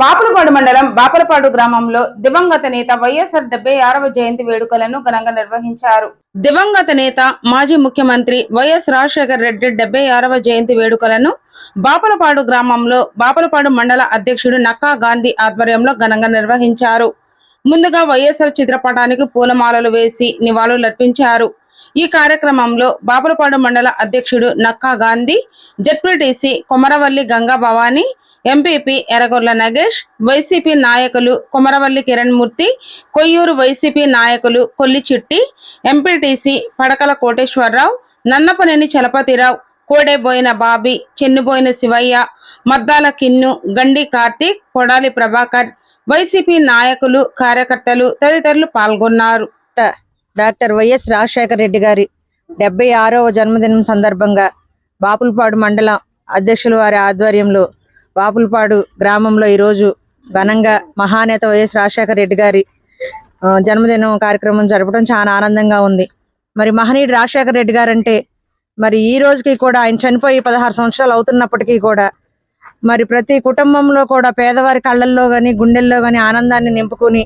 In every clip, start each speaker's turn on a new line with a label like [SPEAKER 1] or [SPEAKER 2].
[SPEAKER 1] బాపులపాడు మండలం బాపులపాడు గ్రామంలో దివంగత నేత వైఎస్ఆర్ డెబ్బై ఆరవ జయంతి వేడుకలను ఘనంగా నిర్వహించారు. దివంగత నేత మాజీ ముఖ్యమంత్రి వైఎస్ రాజశేఖర రెడ్డి డెబ్బై ఆరవ జయంతి వేడుకలను బాపులపాడు గ్రామంలో బాపులపాడు మండల అధ్యక్షుడు నక్కా గాంధీ ఆధ్వర్యంలో ఘనంగా నిర్వహించారు. ముందుగా వైఎస్ఆర్ చిత్రపటానికి పూలమాలలు వేసి నివాళులర్పించారు ఈ కార్యక్రమంలో బాపులపాడు మండల అధ్యక్షుడు Nakka Gandhi ZPTC Komaravalli Ganga Bhavani MPP Erragolla Nagesh YCP నాయకులు కుమరవల్లి కిరణ్ మూర్తి కొయ్యూరు వైసీపీ నాయకులు కొల్లి చిట్టి ఎంపీటీసీ పడకల కోటేశ్వరరావు నన్నపనేని చలపతిరావు కోడేబోయిన బాబీ చెన్నుబోయిన శివయ్య మద్దాల కిన్ను గండి కార్తీక్ కొడాలి ప్రభాకర్ వైసీపీ నాయకులు కార్యకర్తలు తదితరులు పాల్గొన్నారు.
[SPEAKER 2] డాక్టర్ వైఎస్ రాజశేఖర రెడ్డి గారి డెబ్బై ఆరవ జన్మదినం సందర్భంగా బాపులపాడు మండలం అధ్యక్షుల వారి ఆధ్వర్యంలో బాపులపాడు గ్రామంలో ఈరోజు ఘనంగా మహానేత వైఎస్ రాజశేఖర రెడ్డి గారి జన్మదినం కార్యక్రమం జరపడం చాలా ఆనందంగా ఉంది. మరి మహనీయుడు రాజశేఖర రెడ్డి గారు అంటే మరి ఈ రోజుకి కూడా ఆయన చనిపోయి పదహారు సంవత్సరాలు అవుతున్నప్పటికీ కూడా మరి ప్రతి కుటుంబంలో కూడా పేదవారి కళ్ళల్లో కానీ గుండెల్లో కానీ ఆనందాన్ని నింపుకుని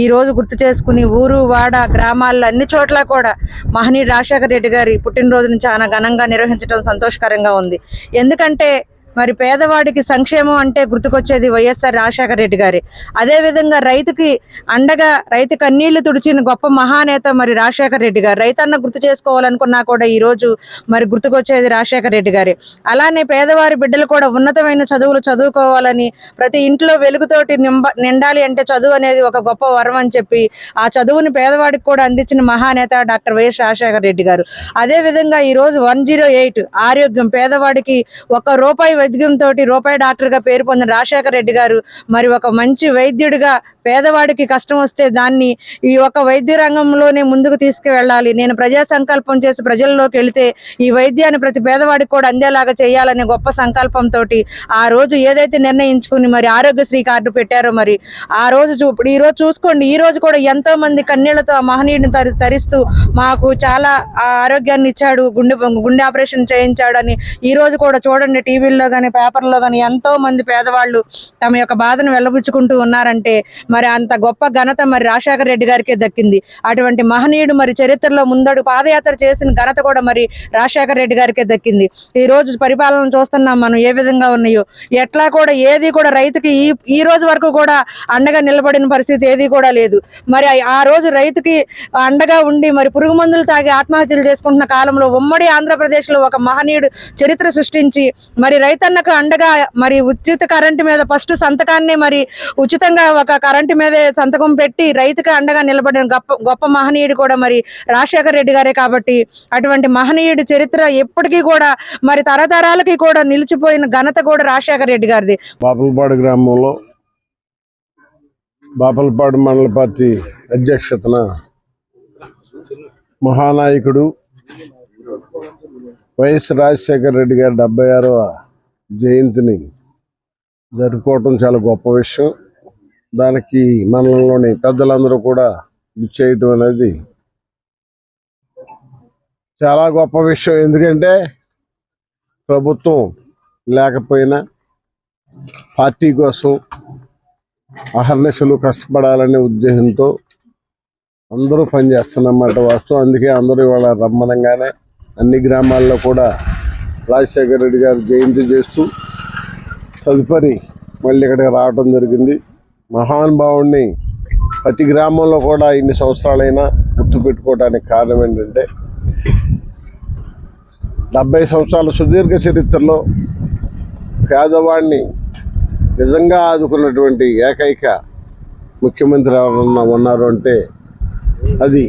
[SPEAKER 2] ఈ రోజు గుర్తు చేసుకుని ఊరు వాడ గ్రామాల్లో అన్ని చోట్ల కూడా మహనీయుడు రాజశేఖర రెడ్డి గారి పుట్టినరోజును చాలా ఘనంగా నిర్వహించడం సంతోషకరంగా ఉంది. ఎందుకంటే మరి పేదవాడికి సంక్షేమం అంటే గుర్తుకొచ్చేది వైఎస్ఆర్ రాజశేఖర రెడ్డి గారి. అదేవిధంగా రైతుకి అండగా రైతు కన్నీళ్ళు తుడిచిన గొప్ప మహానేత మరి రాజశేఖర రెడ్డి గారు. రైతన్న గుర్తు చేసుకోవాలనుకున్నా కూడా ఈ రోజు మరి గుర్తుకొచ్చేది రాజశేఖర రెడ్డి గారి. అలానే పేదవారి బిడ్డలు కూడా ఉన్నతమైన చదువులు చదువుకోవాలని ప్రతి ఇంట్లో వెలుగుతోటి నిండాలి అంటే చదువు అనేది ఒక గొప్ప వరం అని చెప్పి ఆ చదువుని పేదవాడికి కూడా అందించిన మహానేత డాక్టర్ వైఎస్ రాజశేఖర రెడ్డి గారు. అదే విధంగా వన్ జీరో ఎయిట్ ఆరోగ్యం పేదవాడికి ఒక రూపాయి వైద్యంతో రూపాయి డాక్టర్గా పేరు పొందిన రాజశేఖర రెడ్డి గారు మరి ఒక మంచి వైద్యుడిగా పేదవాడికి కష్టం వస్తే దాన్ని ఈ ఒక వైద్య రంగంలోనే ముందుకు తీసుకువెళ్ళాలి. నేను ప్రజా సంకల్పం చేసి ప్రజల్లోకి వెళితే ఈ వైద్యాన్ని ప్రతి పేదవాడికి కూడా అందేలాగా చేయాలనే గొప్ప సంకల్పంతో ఆ రోజు ఏదైతే నిర్ణయించుకుని మరి ఆరోగ్యశ్రీ కార్డు పెట్టారో మరి ఆ రోజు చూ ఇప్పుడు ఈ రోజు చూసుకోండి. ఈ రోజు కూడా ఎంతో మంది కన్నీళ్ళతో ఆ మహనీయుడిని తరి తరిస్తూ మాకు చాలా ఆ ఆరోగ్యాన్ని ఇచ్చాడు. గుండె గుండె ఆపరేషన్ చేయించాడని ఈ రోజు కూడా చూడండి టీవీల్లో కానీ పేపర్లో కానీ ఎంతో మంది పేదవాళ్ళు తమ యొక్క బాధను వెళ్ళబుచ్చుకుంటూ ఉన్నారంటే మరి అంత గొప్ప ఘనత మరి రాజశేఖర రెడ్డి గారికే దక్కింది. అటువంటి మహనీయుడు మరి చరిత్రలో ముందడు పాదయాత్ర చేసిన ఘనత కూడా మరి రాజశేఖర రెడ్డి గారికే దక్కింది. ఈ రోజు పరిపాలన చూస్తున్నాం మనం ఏ విధంగా ఉన్నాయో. ఎట్లా కూడా ఏది కూడా రైతుకి ఈ ఈ రోజు వరకు కూడా అండగా నిలబడిన పరిస్థితి ఏది కూడా లేదు. మరి ఆ- రోజు రైతుకి అండగా ఉండి మరి పురుగు మందులు తాగి ఆత్మహత్యలు చేసుకుంటున్న కాలంలో ఉమ్మడి ఆంధ్రప్రదేశ్లో ఒక మహనీయుడు చరిత్ర సృష్టించి మరి రైతు రైతన్నకు అండగా మరి ఉచిత కరెంటు మీద ఫస్ట్ సంతకాన్ని మరి ఉచితంగా ఒక కరెంటు మీద సంతకం పెట్టి రైతుకు అండగా నిలబడిన గొప్ప గొప్ప మహనీయుడు కూడా మరి రాజశేఖర రెడ్డి గారే కాబట్టి అటువంటి మహనీయుడి చరిత్ర ఎప్పటికీ కూడా మరి తరతరాలకి కూడా నిలిచిపోయిన ఘనత కూడా రాజశేఖర రెడ్డి గారిది.
[SPEAKER 3] బాపులపాడు గ్రామంలో బాపలపాడు మండల పార్టీ అధ్యక్షతన మహానాయకుడు వైఎస్ రాజశేఖర రెడ్డి గారి డెబ్బై ఆరవ జయంతిని జరుపుకోవటం చాలా గొప్ప విషయం. దానికి మండలంలోని పెద్దలందరూ కూడా ఇచ్చేయటం అనేది చాలా గొప్ప విషయం. ఎందుకంటే ప్రభుత్వం లేకపోయినా పార్టీ కోసం అహర్నిశలు కష్టపడాలనే ఉద్దేశంతో అందరూ పనిచేస్తున్నమాట వాస్తవం. అందుకే అందరూ ఇవాళ రమ్మనంగానే అన్ని గ్రామాల్లో కూడా రాజశేఖర రెడ్డి గారు జయంతి చేస్తూ తదుపరి మళ్ళీ ఇక్కడికి రావడం జరిగింది. మహానుభావుడిని ప్రతి గ్రామంలో కూడా ఇన్ని సంవత్సరాలైనా గుర్తుపెట్టుకోవడానికి కారణం ఏంటంటే డెబ్బై సంవత్సరాల సుదీర్ఘ చరిత్రలో పేదవాడిని నిజంగా ఆదుకున్నటువంటి ఏకైక ముఖ్యమంత్రి ఎవరన్నా ఉన్నారు అంటే అది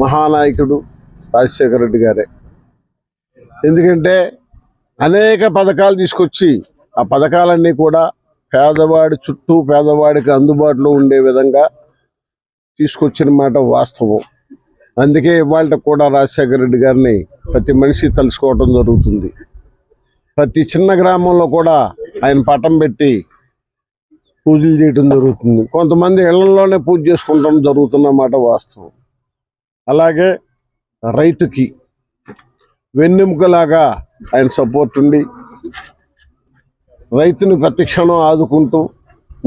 [SPEAKER 3] మహానాయకుడు రాజశేఖర రెడ్డి గారే. ఎందుకంటే అనేక పథకాలు తీసుకొచ్చి ఆ పథకాలన్నీ కూడా పేదవాడి చుట్టూ పేదవాడికి అందుబాటులో ఉండే విధంగా తీసుకొచ్చిన మాట వాస్తవం. అందుకే ఇవాళ కూడా రాజశేఖర రెడ్డి గారిని ప్రతి మనిషి తలుసుకోవటం జరుగుతుంది. ప్రతి చిన్న గ్రామంలో కూడా ఆయన పటం పెట్టి పూజలు చేయటం జరుగుతుంది. కొంతమంది ఇళ్ళలోనే పూజ చేసుకుంటాం జరుగుతున్నమాట వాస్తవం. అలాగే రైతుకి వెన్నెముకలాగా ఆయన సపోర్ట్ ఉండి రైతుని ప్రతి క్షణం ఆదుకుంటూ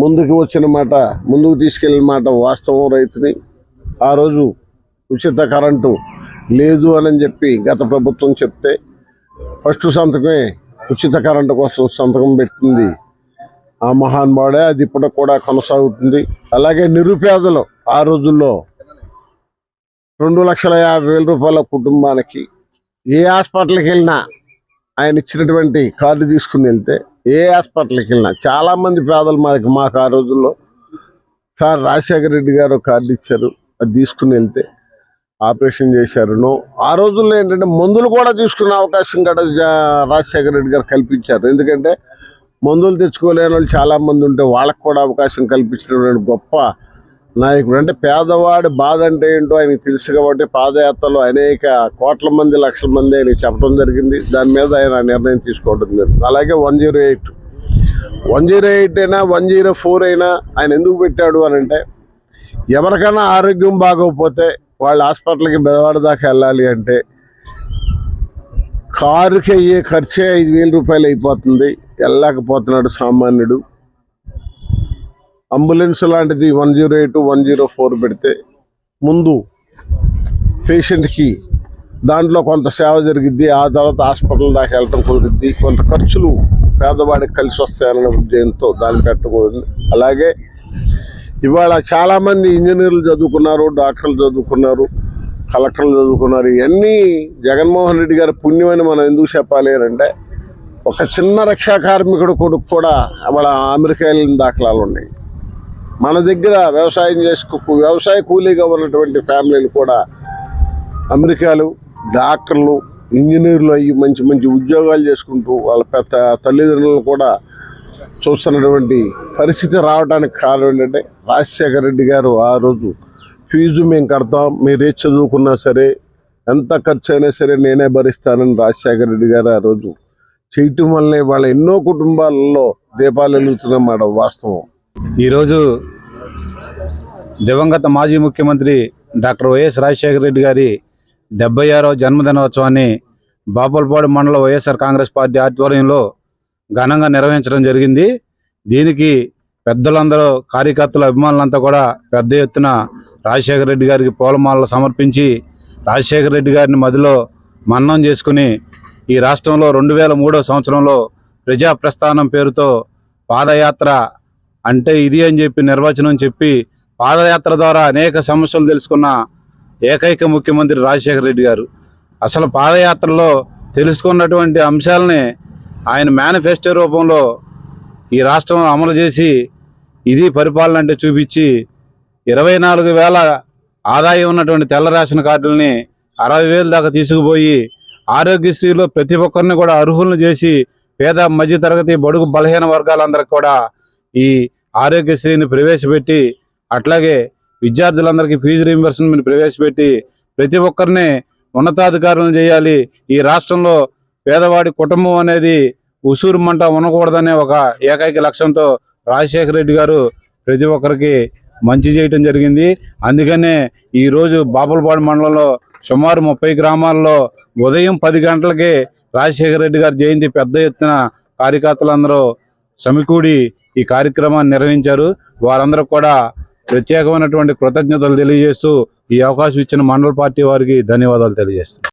[SPEAKER 3] ముందుకు వచ్చిన మాట ముందుకు తీసుకెళ్ళిన మాట వాస్తవం రైతుని. ఆ రోజు ఉచిత కరెంటు లేదు అని చెప్పి గత ప్రభుత్వం చెప్తే ఫస్ట్ సంతకమే ఉచిత కరెంటు కోసం సంతకం పెట్టింది. ఆ మహానుభావుడే అది ఇప్పటికి కూడా కొనసాగుతుంది. అలాగే నిరుపేదలు ఆ రోజుల్లో రెండు లక్షల యాభై వేల రూపాయల కుటుంబానికి ఏ హాస్పిటల్కి వెళ్ళినా ఆయన ఇచ్చినటువంటి కార్డు తీసుకుని వెళ్తే ఏ హాస్పిటల్కి వెళ్ళినా చాలామంది పేదలు మాకు మాకు ఆ రోజుల్లో. సార్ రాజశేఖర రెడ్డి గారు కార్డు ఇచ్చారు అది తీసుకుని వెళ్తే ఆపరేషన్ చేశారు. నో ఆ రోజుల్లో ఏంటంటే మందులు కూడా తీసుకునే అవకాశం కూడా జా- రాజశేఖర రెడ్డి గారు కల్పించారు. ఎందుకంటే మందులు తెచ్చుకోలేని వాళ్ళు చాలా మంది ఉంటే వాళ్ళకు కూడా అవకాశం కల్పించినటువంటి గొప్ప నాయకుడు. అంటే పేదవాడి బాధ అంటే ఏంటో ఆయనకు తెలుసు కాబట్టి పాదయాత్రలో అనేక కోట్ల మంది లక్షల మంది ఆయనకి చెప్పడం జరిగింది. దాని మీద ఆయన నిర్ణయం తీసుకోవడం జరిగింది. అలాగే one zero eight. One zero eight అయినా వన్ జీరో ఫోర్ అయినా ఆయన ఎందుకు పెట్టాడు అని అంటే ఎవరికైనా ఆరోగ్యం బాగోకపోతే వాళ్ళ హాస్పిటల్కి బెదవాడ దాకా వెళ్ళాలి అంటే కారుకి అయ్యే ఖర్చే ఐదు వేల రూపాయలు అయిపోతుంది. వెళ్ళలేకపోతున్నాడు సామాన్యుడు. అంబులెన్స్ లాంటిది one zero eight one zero four పెడితే ముందు పేషెంట్కి దాంట్లో కొంత సేవ జరిగిద్ది ఆ తర్వాత హాస్పిటల్ దాకా వెళ్ళటం కుదిరిద్ది. కొంత ఖర్చులు పేదవాడికి కలిసి వస్తాయన్న ఉద్యమంతో దాన్ని పెట్టకూడదు అలాగే ఇవాళ చాలామంది ఇంజనీర్లు చదువుకున్నారు డాక్టర్లు చదువుకున్నారు కలెక్టర్లు చదువుకున్నారు. ఇవన్నీ జగన్మోహన్ రెడ్డి గారి పుణ్యమని మనం ఎందుకు చెప్పాలి అంటే ఒక చిన్న రక్షా కార్మికుడు కొడుకు కూడా వాళ్ళ అమెరికా వెళ్ళిన దాఖలాలు ఉన్నాయి. మన దగ్గర వ్యవసాయం చేసుకు వ్యవసాయ కూలీగా ఉన్నటువంటి ఫ్యామిలీలు కూడా అమెరికాలు డాక్టర్లు ఇంజనీర్లు అయ్యి మంచి మంచి ఉద్యోగాలు చేసుకుంటూ వాళ్ళ పెద్ద తల్లిదండ్రులను కూడా చూస్తున్నటువంటి పరిస్థితి రావడానికి కారణం ఏంటంటే రాజశేఖర రెడ్డి గారు ఆ రోజు ఫీజు మేము కడతాం మీరే చదువుకున్నా సరే ఎంత ఖర్చు అయినా సరే నేనే భరిస్తానని రాజశేఖర రెడ్డి గారు ఆ రోజు చేయటం వల్లనే వాళ్ళ ఎన్నో కుటుంబాలలో దీపాలు వెలుగుతున్నమాట వాస్తవం.
[SPEAKER 4] ఈరోజు దివంగత మాజీ ముఖ్యమంత్రి డాక్టర్ వైఎస్ రాజశేఖర రెడ్డి గారి డెబ్బై ఆరవ జన్మదినోత్సవాన్ని బాపులపాడు మండల వైఎస్ఆర్ కాంగ్రెస్ పార్టీ ఆధ్వర్యంలో ఘనంగా నిర్వహించడం జరిగింది. దీనికి పెద్దలందరూ కార్యకర్తలు అభిమానులంతా కూడా పెద్ద ఎత్తున రాజశేఖర రెడ్డి గారికి పూలమాలలు సమర్పించి రాజశేఖర రెడ్డి గారిని మదిలో మన్నం చేసుకుని ఈ రాష్ట్రంలో రెండు వేల మూడో సంవత్సరంలో ప్రజా ప్రస్థానం పేరుతో పాదయాత్ర అంటే ఇది అని చెప్పి నిర్వచనం చెప్పి పాదయాత్ర ద్వారా అనేక సమస్యలు తెలుసుకున్న ఏకైక ముఖ్యమంత్రి రాజశేఖర రెడ్డి గారు. అసలు పాదయాత్రలో తెలుసుకున్నటువంటి అంశాలని ఆయన మేనిఫెస్టో రూపంలో ఈ రాష్ట్రం అమలు చేసి ఇది పరిపాలన అంటే చూపించి ఇరవై నాలుగు వేల ఆదాయం ఉన్నటువంటి తెల్ల రేషన్ కార్డులని అరవై వేలు దాకా తీసుకుపోయి ఆరోగ్యశ్రీలో ప్రతి ఒక్కరిని కూడా అర్హులను చేసి పేద మధ్యతరగతి బడుగు బలహీన వర్గాలందరికీ కూడా ఈ ఆరోగ్యశ్రీని ప్రవేశపెట్టి అట్లాగే విద్యార్థులందరికీ ఫీజు రీంబర్స్మెంట్ ప్రవేశపెట్టి ప్రతి ఒక్కరిని ఉన్నతాధికారులను చేయాలి. ఈ రాష్ట్రంలో పేదవాడి కుటుంబం అనేది ఉసూరు మంట ఉండకూడదనే ఒక ఏకైక లక్ష్యంతో రాజశేఖర రెడ్డి గారు ప్రతి ఒక్కరికి మంచి చేయటం జరిగింది. అందుకనే ఈరోజు బాపులపాడు మండలంలో సుమారు ముప్పై గ్రామాల్లో ఉదయం పది గంటలకే రాజశేఖర రెడ్డి గారి జయంతి పెద్ద ఎత్తున కార్యకర్తలందరూ సమకూడి ఈ కార్యక్రమాన్ని నిర్వహించారు. వారందరూ కూడా ప్రత్యేకమైనటువంటి కృతజ్ఞతలు తెలియజేస్తూ ఈ అవకాశం ఇచ్చిన మండల పార్టీ వారికి ధన్యవాదాలు తెలియజేస్తున్నాను